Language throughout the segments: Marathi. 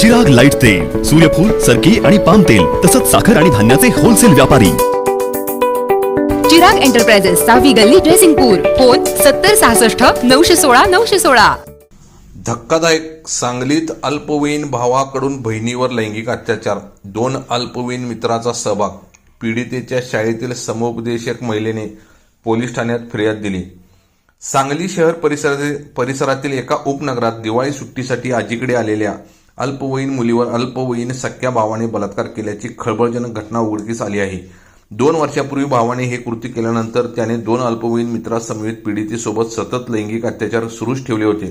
चिराग लाइट तेल सूर्यफूल सरकी आणि पाम तेल तसंच साखर आणि धान्याचे होलसेल व्यापारी. चिराग एंटरप्राइजेस सहावी गल्ली ड्रेसिंगपूर फोन सत्तर सहासष्ट नऊशे सोळा नऊशे सोळा. धक्कादायक सांगलीत अल्पवयीन भावाकडून बहिणीवर लैंगिक अत्याचार दोन अल्पवयीन मित्राचा सहभाग पीडितेच्या शाळेतील समुपदेशक महिलेने पोलीस ठाण्यात फिर्याद दिली. सांगली शहर परिसरा परिसरातील एका उपनगरात दिवाळी सुट्टीसाठी आजीकडे आलेल्या अल्पवयीन मुलीवर अल्पवयीन सख्या भावाने बलात्कार केल्याची खळबळजनक घटना उघडकीस आली आहे. दोन वर्षापूर्वी भावाने हे कृती केल्यानंतर त्याने दोन अल्पवयीन मित्रासमवेत पीडितेसोबत सतत लैंगिक अत्याचार सुरूच ठेवले होते.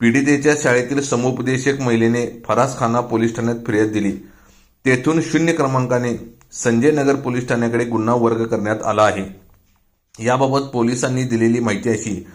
पीडितेच्या शाळेतील समुपदेशक महिलेने फराज खाना पोलीस ठाण्यात फिर्याद दिली. तेथून शून्य क्रमांकाने संजय नगर पोलीस ठाण्याकडे गुन्हा वर्ग करण्यात आला आहे. याबाबत पोलिसांनी दिलेली माहिती अशी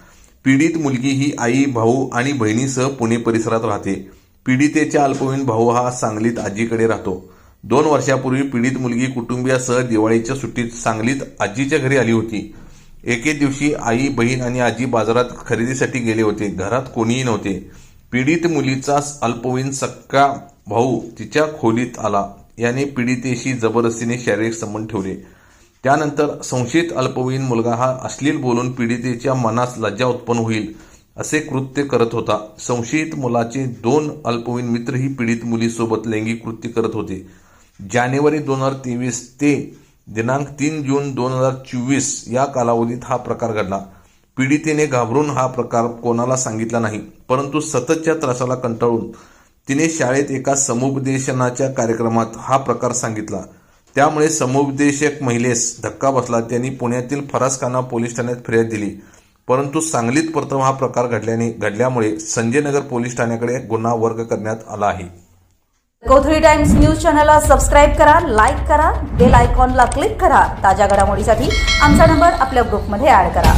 पीडित मुलगी ही आई भाऊ आणि बहिणीसह पुणे परिसरात राहते. पीडितेच्या अल्पवयीन भाऊ हा सांगलीत आजीकडे राहतो. दोन वर्षापूर्वी पीडित मुलगी कुटुंबियासह दिवाळीच्या सुट्टीत सांगलीत आजीच्या घरी आली होती. एके दिवशी आई बहीण आणि आजी बाजारात खरेदीसाठी गेले होते. घरात कोणीही नव्हते. पीडित मुलीचा अल्पवयीन सक्का भाऊ तिच्या खोलीत आला. याने पीडितेशी जबरदस्तीने शारीरिक संबंध ठेवले. त्यानंतर संशयित अल्पवयीन मुलगा हा अश्लील बोलून पीडितेच्या मनास लज्जा उत्पन्न होईल असे कृत्य करत होता. संशयित मुलाचे दोन अल्पवयीन मित्रही पीडित मुलीसोबत लैंगिक कृत्य करत होते. जानेवारी दोन हजार तेवीस ते दिनांक तीन जून दोन हजार चोवीस या कालावधीत हा प्रकार घडला. पीडितेने घाबरून हा प्रकार कोणाला सांगितला नाही परंतु सततच्या त्रासाला कंटाळून तिने शाळेत एका समुपदेशनाच्या कार्यक्रमात हा प्रकार सांगितला. त्यामुळे समुपदेशक महिलेस धक्का बसला. त्यांनी पुण्यातील फरासखाना पोलीस ठाण्यात फिर्याद दिली. परंतु सांगलीत प्रथम हा प्रकार घडल्याने घडल्यामुळे संजय नगर पोलीस ठाण्याकडे गुन्हा वर्ग करण्यात आला आहे. कोथळी टाइम्स न्यूज चॅनलला सबस्क्राईब करा लाईक करा बेल आयकॉनला क्लिक करा. ताज्या घडामोडीसाठी आमचा नंबर आपल्या ग्रुपमध्ये ऍड करा.